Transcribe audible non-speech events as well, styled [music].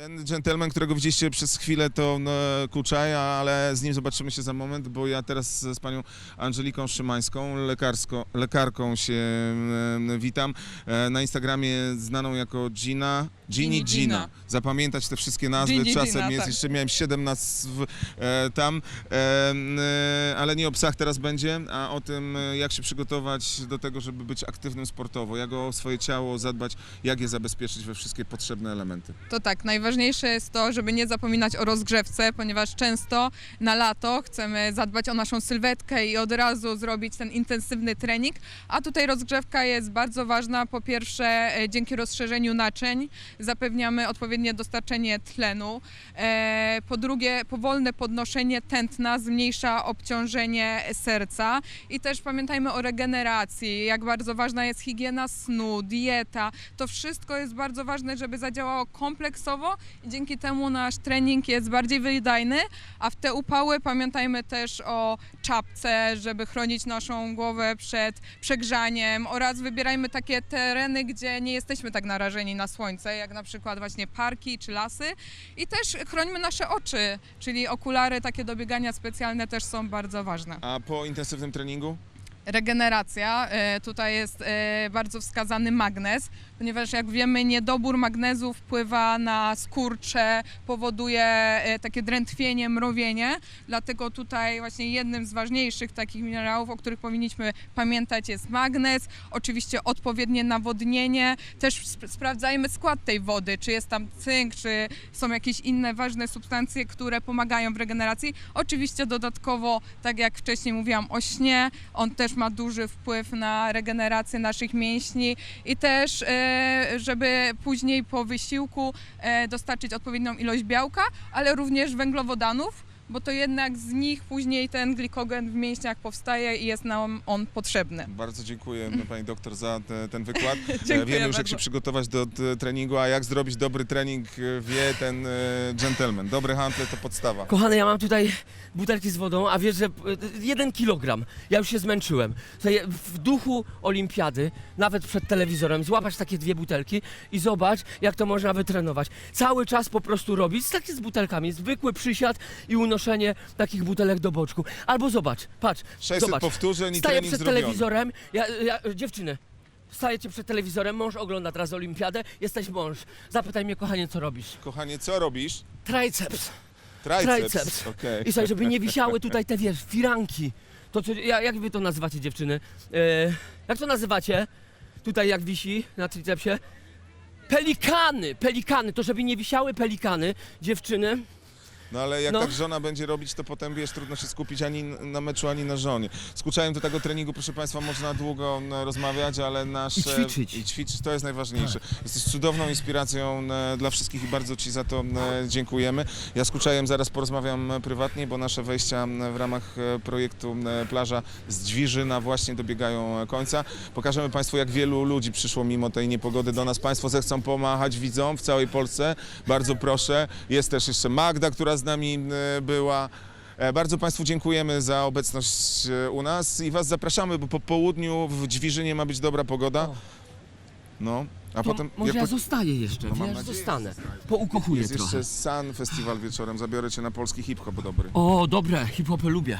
Ten gentleman, którego widzieliście przez chwilę, to no, Kuczaj, ale z nim zobaczymy się za moment, bo ja teraz z panią Angeliką Szymańską, lekarsko, lekarką się e, witam. E, na Instagramie znaną jako Gina. Ginny Gina. Gina. Zapamiętać te wszystkie nazwy. Ginny Czasem Gina, jest, tak. jeszcze miałem 7 nazw e, tam, e, e, ale nie o psach teraz będzie, a o tym, e, jak się przygotować do tego, żeby być aktywnym sportowo, jak o swoje ciało zadbać, jak je zabezpieczyć we wszystkie potrzebne elementy. To tak, najważniejsze jest to, żeby nie zapominać o rozgrzewce, ponieważ często na lato chcemy zadbać o naszą sylwetkę i od razu zrobić ten intensywny trening, a tutaj rozgrzewka jest bardzo ważna. Po pierwsze, e, dzięki rozszerzeniu naczyń zapewniamy odpowiednie dostarczenie tlenu. E, Po drugie, powolne podnoszenie tętna zmniejsza obciążenie serca i też pamiętajmy o regeneracji, jak bardzo ważna jest higiena snu, dieta. To wszystko jest bardzo ważne, żeby zadziałało kompleksowo i dzięki temu nasz trening jest bardziej wydajny, a w te upały pamiętajmy też o czapce, żeby chronić naszą głowę przed przegrzaniem oraz wybierajmy takie tereny, gdzie nie jesteśmy tak narażeni na słońce, jak na przykład właśnie parki czy lasy i też chrońmy nasze oczy, czyli okulary takie do biegania specjalne też są bardzo ważne. A po intensywnym treningu? Regeneracja, e, tutaj jest e, bardzo wskazany magnez, ponieważ jak wiemy niedobór magnezu wpływa na skurcze, powoduje e, takie drętwienie, mrowienie, dlatego tutaj właśnie jednym z ważniejszych takich minerałów, o których powinniśmy pamiętać jest magnez, oczywiście odpowiednie nawodnienie, też sp- sprawdzajmy skład tej wody, czy jest tam cynk, czy są jakieś inne ważne substancje, które pomagają w regeneracji. Oczywiście dodatkowo, tak jak wcześniej mówiłam o śnie, on też ma duży wpływ na regenerację naszych mięśni i też, e, żeby później po wysiłku e, dostarczyć odpowiednią ilość białka, ale również węglowodanów, bo to jednak z nich później ten glikogen w mięśniach powstaje i jest nam on potrzebny. Bardzo dziękuję no, pani doktor za te, ten wykład. [laughs] E, Wiemy już jak się przygotować do t, treningu, a jak zrobić dobry trening e, wie ten e, gentleman. Dobry handel to podstawa. Kochany, ja mam tutaj butelki z wodą, a wiesz, że e, jeden kilogram. Ja już się zmęczyłem. Słuchaj, w duchu olimpiady, nawet przed telewizorem, złapać takie dwie butelki i zobacz, jak to można wytrenować. Cały czas po prostu robić, tak jest z butelkami, zwykły przysiad i unoszenie takich butelek do boczku. Albo zobacz, patrz, 600 zobacz. powtórzeń i Staję trening przed zrobiony. telewizorem, ja, ja, dziewczyny, stajecie przed telewizorem, mąż ogląda teraz olimpiadę, jesteś mąż. Zapytaj mnie, kochanie, co robisz? Kochanie, co robisz? Triceps. Triceps. Triceps. Okej. I słuchaj, żeby nie wisiały tutaj te, wiesz, firanki. To co, ja- jak wy to nazywacie, dziewczyny? E, jak to nazywacie? Tutaj jak wisi na tricepsie? Pelikany, pelikany, to żeby nie wisiały pelikany, dziewczyny. No ale jak No. tak żona będzie robić, to potem wiesz, trudno się skupić ani na meczu, ani na żonie. Z Kuczajem do tego treningu, proszę Państwa, można długo e, rozmawiać, ale nasze... I ćwiczyć. I ćwiczyć, to jest najważniejsze. Jesteś cudowną inspiracją e, dla wszystkich i bardzo Ci za to e, dziękujemy. Ja z Kuczajem zaraz porozmawiam e, prywatnie, bo nasze wejścia w ramach projektu Plaża z Dźwiżyna właśnie dobiegają końca. Pokażemy Państwu, jak wielu ludzi przyszło mimo tej niepogody do nas. Państwo zechcą pomachać widzom w całej Polsce. Bardzo proszę. Jest też jeszcze Magda, która z nami e, była. E, Bardzo Państwu dziękujemy za obecność e, u nas i Was zapraszamy, bo po południu w Dźwiżynie ma być dobra pogoda. No, a To potem... może ja po- zostaję jeszcze, No wiesz, nadzieję, zostanę. Poukochuję Jest trochę. jeszcze Sun Festiwal wieczorem, zabiorę Cię na polski hip-hop dobry. O, dobre, hip-hopy lubię.